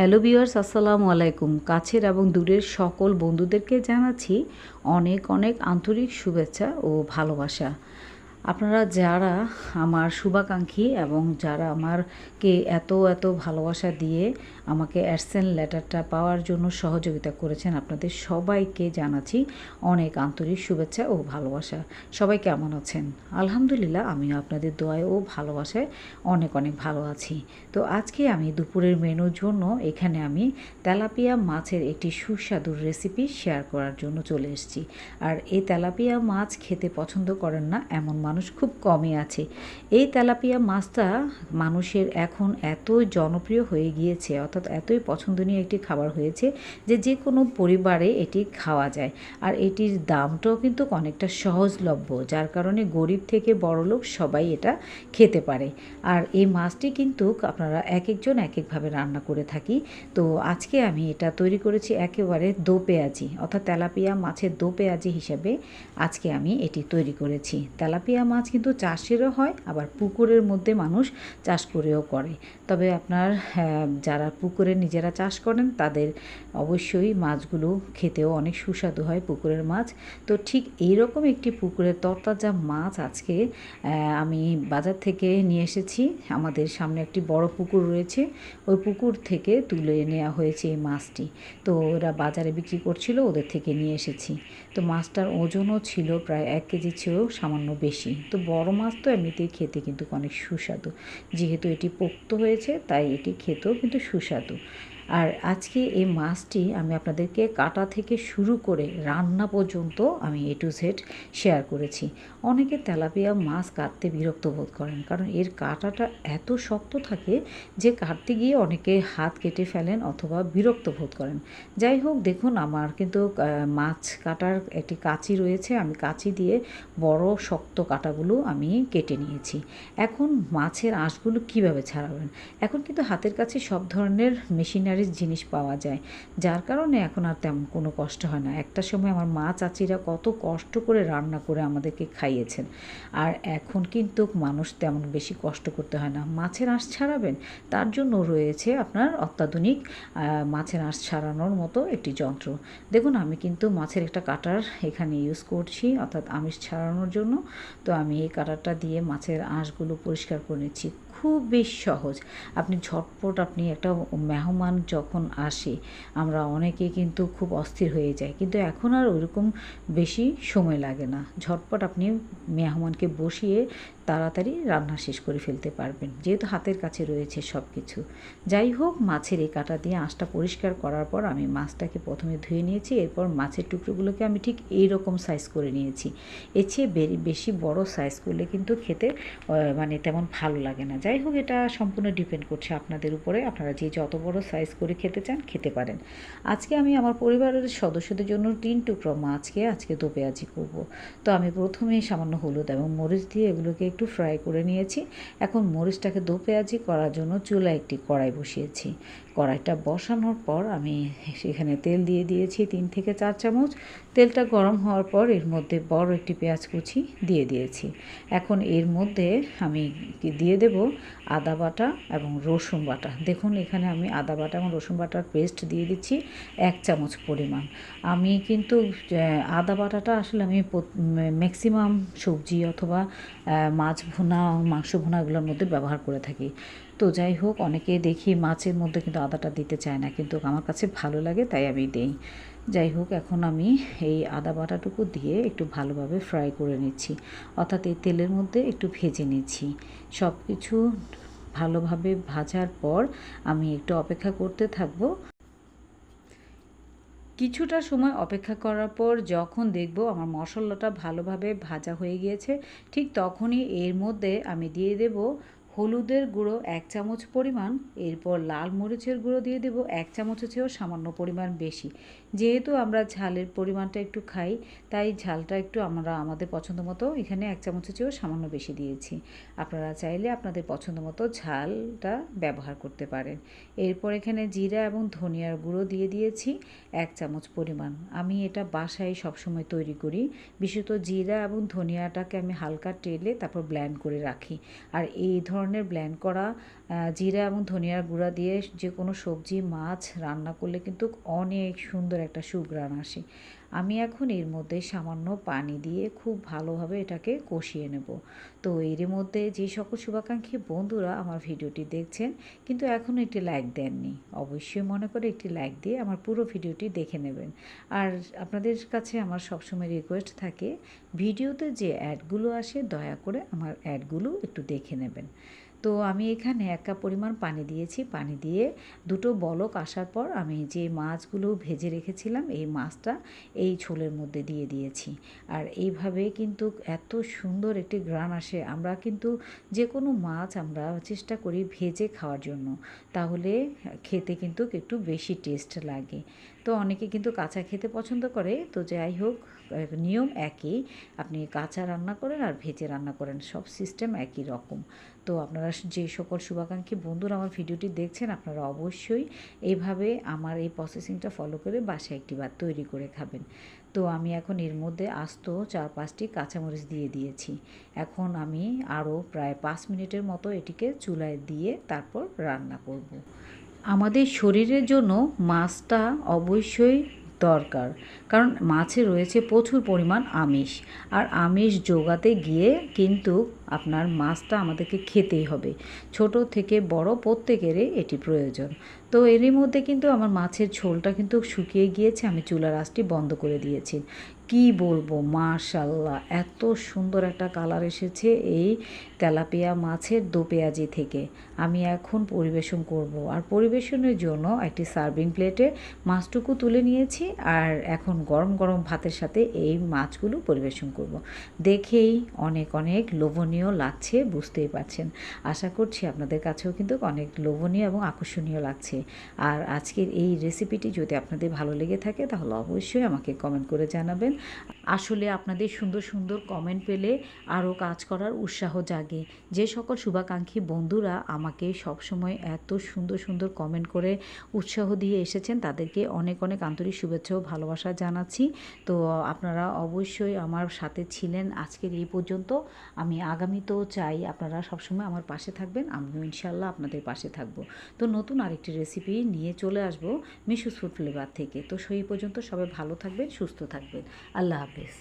Hello viewers, আসসালামু আলাইকুম। কাছের এবং দূরের সকল বন্ধুদেরকে জানাচ্ছি অনেক অনেক আন্তরিক শুভেচ্ছা ও ভালোবাসা। আপনারা যারা আমার শুভাকাঙ্ক্ষী এবং যারা আমারকে এত এত ভালোবাসা দিয়ে আমাকে অ্যাডসেন লেটারটা পাওয়ার জন্য সহযোগিতা করেছেন, আপনাদের সবাইকে জানাচ্ছি অনেক আন্তরিক শুভেচ্ছা ও ভালোবাসা। সবাই কেমন আছেন? আলহামদুলিল্লাহ, আমিও আপনাদের দোয়ায় ও ভালোবাসায় অনেক অনেক ভালো আছি। তো আজকে আমি দুপুরের মেনুর জন্য এখানে আমি তেলাপিয়া মাছের একটি সুস্বাদু রেসিপি শেয়ার করার জন্য চলে এসেছি। আর এই তেলাপিয়া মাছ খেতে পছন্দ করেন না এমন মানুষ খুব কমই আছে। এই তেলাপিয়া মাছটা মানুষের এখন এতই জনপ্রিয় হয়ে গিয়েছে, অর্থাৎ এতই পছন্দনীয় একটি খাবার হয়েছে যে যে কোনো পরিবারে এটি খাওয়া যায়। আর এটির দামটাও কিন্তু অনেকটা সহজলভ্য, যার কারণে গরিব থেকে বড়লোক সবাই এটা খেতে পারে। আর এই মাছটি কিন্তু আপনারা এক একজন এক একভাবে রান্না করে থাকি। তো আজকে আমি এটা তৈরি করেছি একেবারে দো পেঁয়াজি, অর্থাৎ তেলাপিয়া মাছের দো পেঁয়াজি হিসেবে আজকে আমি এটি তৈরি করেছি। তেলাপিয়া মাছ কিন্তু চাষেরও হয়, আবার পুকুরের মধ্যে মানুষ চাষ করেও করে। তবে আপনার যারা পুকুরে নিজেরা চাষ করেন, তাদের অবশ্যই মাছগুলো খেতেও অনেক সুস্বাদু হয় পুকুরের মাছ। তো ঠিক এইরকম একটি পুকুরের তরতাজা মাছ আজকে আমি বাজার থেকে নিয়ে এসেছি। আমাদের সামনে একটি বড় পুকুর রয়েছে, ওই পুকুর থেকে তুলে নেওয়া হয়েছে এই মাছটি। তো ওরা বাজারে বিক্রি করছিল, ওদের থেকে নিয়ে এসেছি। তো মাছটার ওজনও ছিল প্রায় এক কেজি চেয়েও সামান্য বেশি। তো বড় মাছ তো এমনিতেই খেতে কিন্তু অনেক সুস্বাদু। যেহেতু এটি পোক্ত হয়েছে, তাই এটি খেতেও কিন্তু সুস্বাদু। আর আজকে এই মাছটি আমি আপনাদেরকে কাটা থেকে শুরু করে রান্না পর্যন্ত আমি এ টু জেড শেয়ার করেছি। অনেকে তেলাপিয়া মাছ কাটতে বিরক্ত বোধ করেন, কারণ এর কাঁটাটা এত শক্ত থাকে যে কাটতে গিয়ে অনেকে হাত কেটে ফেলেন অথবা বিরক্ত বোধ করেন। যাই হোক, দেখুন আমার কিন্তু মাছ কাটার একটি কাঁচি রয়েছে, আমি কাঁচি দিয়ে বড় শক্ত কাঁটাগুলো আমি কেটে নিয়েছি। এখন মাছের আঁশগুলো কীভাবে ছাড়াবেন? এখন কিন্তু হাতের কাছে সব ধরনের মেশিনারিজ জিনিস পাওয়া যায়। যার কারণে এখন আর তেমন কোনো কষ্ট হয় না। একটা সময় আমার মা চাচিরা কত কষ্ট করে রান্না করে আমাদেরকে খাইয়েছেন। আর এখন কিন্তু মানুষ তেমন বেশি কষ্ট করতে হয় না। মাছের আঁশ ছাড়াবেন, তার জন্য রয়েছে আপনার অত্যাধুনিক মাছের আঁশ ছাড়ানোর মতো একটি যন্ত্র। দেখুন, আমি কিন্তু মাছের একটা কাটার এখানে ইউজ করছি, অর্থাৎ আমিষ ছাড়ানোর জন্য। তো আমি এই কাটারটা দিয়ে মাছের আঁশগুলো পরিষ্কার করে নিচ্ছি। খুব বেশ সহজ। আপনি ঝটপট আপনি একটা মেহমান যখন আসে, আমরা অনেকে কিন্তু খুব অস্থির হয়ে যায় কিন্তু এখন আর ওইরকম বেশি সময় লাগে না। ঝটপট আপনি মেহমানকে বসিয়ে তাড়াতাড়ি রান্না শেষ করে ফেলতে পারবেন। যেহেতু হাতের কাছে রয়েছে সব কিছু যাই হোক, মাছের এই কাটা দিয়ে আঁশটা পরিষ্কার করার পর আমি মাছটাকে প্রথমে ধুয়ে নিয়েছি। এরপর মাছের টুকরোগুলোকে আমি ঠিক এই রকম সাইজ করে নিয়েছি। এর চেয়ে বেশি বড় সাইজ করলে কিন্তু খেতে মানে তেমন ভালো লাগে না। যাই হোক এটা সম্পূর্ণ ডিপেন্ড করছে আপনাদের উপরে। আপনারা যে যত বড় সাইজ করে খেতে চান, খেতে পারেন। আজকে আমি আমার পরিবারের সদস্যদের জন্য তিন টুকরো মাছকে আজকে দো পেঁয়াজি করব। তো আমি প্রথমে সামান্য হলুদ এবং মরিচ দিয়ে এগুলোকে একটু ফ্রাই করে নিয়েছি। এখন মরিচটাকে দো পেঁয়াজি করার জন্য চুলা একটি কড়াই বসিয়েছি। কড়াইটা বসানোর পর আমি সেখানে তেল দিয়ে দিয়েছি তিন থেকে চার চামচ। তেলটা গরম হওয়ার পর এর মধ্যে বড় একটি পেঁয়াজ কুচি দিয়ে দিয়েছি। এখন এর মধ্যে আমি দিয়ে দেব? আদা বাটা এবং রসুন বাটা। দেখুন, এখানে আমি আদা বাটা এবং রসুন বাটার পেস্ট দিয়ে দিচ্ছি এক চামচ পরিমাণ। আমি কিন্তু আদা বাটাটা আসলে আমি ম্যাক্সিমাম সবজি অথবা মাছ ভুনা, মাংস ভুনা এগুলোর মধ্যে ব্যবহার করে থাকি। তো যাই হোক, অনেকে দেখি মাছের মধ্যে কিন্তু আদাটা দিতে চায় না, কিন্তু আমার কাছে ভালো লাগে, তাই আমি দেই। যাই হোক, এখন আমি এই আদা বাটাটুকু দিয়ে একটু ভালোভাবে ফ্রাই করে নিচ্ছি। অর্থাৎ এই তেলের মধ্যে একটু ভেজে নিচ্ছি। সব কিছু ভালোভাবে ভাজার পর আমি একটু অপেক্ষা করতে থাকব। কিছুটা সময় অপেক্ষা করার পর যখন দেখব আমার মশলাটা ভালোভাবে ভাজা হয়ে গিয়েছে, ঠিক তখনই এর মধ্যে আমি দিয়ে দেব হলুদের গুঁড়ো এক চামচ পরিমাণ, এরপর লাল মরিচের গুঁড়ো দিয়ে দেব এক চামচের চেয়েও সামান্য পরিমাণ বেশি। যেহেতু আমরা ঝালের পরিমাণটা একটু খাই, তাই ঝালটা একটু আমরা আমাদের পছন্দ মতো এখানে এক চামচের চেয়েও সামান্য বেশি দিয়েছি। আপনারা চাইলে আপনাদের পছন্দ মতো ঝালটা ব্যবহার করতে পারেন। এরপর এখানে জিরা এবং ধনিয়ার গুঁড়ো দিয়ে দিয়েছি এক চামচ পরিমাণ। আমি এটা বাসায় সবসময় তৈরি করি। বিশেষত জিরা এবং ধনিয়াটাকে আমি হালকা টেলে তারপর ব্ল্যান্ড করে রাখি। আর এই ধরনের ধরনের ব্ল্যান্ড করা জিরা এবং ধনিয়ার গুঁড়া দিয়ে যে কোনো সবজি, মাছ রান্না করলে কিন্তু অনেক সুন্দর একটা সুঘ্রাণ আসে। আমি এখন এর মধ্যে সামান্য পানি দিয়ে খুব ভালোভাবে এটাকে কষিয়ে নেব। তো এর মধ্যে যে সকল শুভাকাঙ্ক্ষী বন্ধুরা আমার ভিডিওটি দেখছেন, কিন্তু এখনও একটি লাইক দেননি, অবশ্যই মনে করে একটি লাইক দিয়ে আমার পুরো ভিডিওটি দেখে নেবেন। আর আপনাদের কাছে আমার সবসময় রিকোয়েস্ট থাকে, ভিডিওতে যে অ্যাডগুলো আসে, দয়া করে আমার অ্যাডগুলো একটু দেখে নেবেন। তো আমি এখানে এক কাপ পরিমাণ পানি দিয়েছি। পানি দিয়ে দুটো বলক আসার পর আমি যে মাছগুলো ভেজে রেখেছিলাম, এই মাছটা এই ঝোলের মধ্যে দিয়ে দিয়েছি। আর এইভাবে কিন্তু এত সুন্দর একটি গ্রান আসে। আমরা কিন্তু যে কোনো মাছ আমরা চেষ্টা করি ভেজে খাওয়ার জন্য। তাহলে খেতে কিন্তু একটু বেশি টেস্ট লাগে। তো অনেকে কিন্তু কাঁচা খেতে পছন্দ করে। তো যাই হোক নিয়ম একই। আপনি কাঁচা রান্না করেন আর ভেজে রান্না করেন, সব সিস্টেম একই রকম। তো আপনারা যে সকল শুভাকাঙ্ক্ষী বন্ধুরা আমার ভিডিওটি দেখছেন, আপনারা অবশ্যই এইভাবে আমার এই প্রসেসিংটা ফলো করে বাসায় একটি বার তৈরি করে খাবেন। তো আমি এখন এর মধ্যে আস্ত চার পাঁচটি কাঁচামরিচ দিয়ে দিয়েছি। এখন আমি আরও প্রায় পাঁচ মিনিটের মতো এটিকে চুলায় দিয়ে তারপর রান্না করব। আমাদের শরীরের জন্য মাছটা অবশ্যই দরকার। কারণ মাছে রয়েছে প্রচুর পরিমাণ আমিষ। আর আমিষ যোগাতে গিয়ে কিন্তু আপনার মাছটা আমাদেরকে খেতেই হবে। ছোট থেকে বড় প্রত্যেকেরই এটি প্রয়োজন। তো এরই মধ্যে কিন্তু আমার মাছের ঝোলটা কিন্তু শুকিয়ে গিয়েছে, আমি চুলার আঁচটি বন্ধ করে দিয়েছি। কি বলব? মাশাল্লাহ এত সুন্দর একটা কালার এসেছে এই তেলাপিয়া মাছের দো পেঁয়াজি থেকে। আমি এখন পরিবেশন করব। আর পরিবেশনের জন্য একটি সার্ভিং প্লেটে মাছটুকু তুলে নিয়েছি আর এখন গরম গরম ভাতের সাথে এই মাছগুলো পরিবেশন করব। দেখেই অনেক অনেক লোভনীয় লাগছে, বুঝতেই পারছেন। আশা করছি আপনাদের কাছেও কিন্তু অনেক লোভনীয় এবং আকর্ষণীয় লাগছে। আর আজকের এই রেসিপিটি যদি আপনাদের ভালো লেগে থাকে তাহলে অবশ্যই আমাকে কমেন্ট করে জানাবেন। আসলে আপনাদের সুন্দর সুন্দর কমেন্ট পেলে আরও কাজ করার উৎসাহ জাগে। যে সকল শুভাকাঙ্ক্ষী বন্ধুরা আমাকে সবসময় এত সুন্দর সুন্দর কমেন্ট করে উৎসাহ দিয়ে এসেছেন, তাদেরকে অনেক অনেক আন্তরিক শুভেচ্ছা ও ভালোবাসা জানাচ্ছি। তো আপনারা অবশ্যই আমার সাথে ছিলেন আজকের এই পর্যন্ত। আমি আগামীতেও চাই আপনারা সবসময় আমার পাশে থাকবেন, আমিও ইনশাল্লাহ আপনাদের পাশে থাকব। তো নতুন আরেকটি রেসিপি নিয়ে চলে আসব মিশুস ফুড ফ্লেভার থেকে। তো সেই পর্যন্ত সবাই ভালো থাকবেন, সুস্থ থাকবেন। আল্লাহ হাফেজ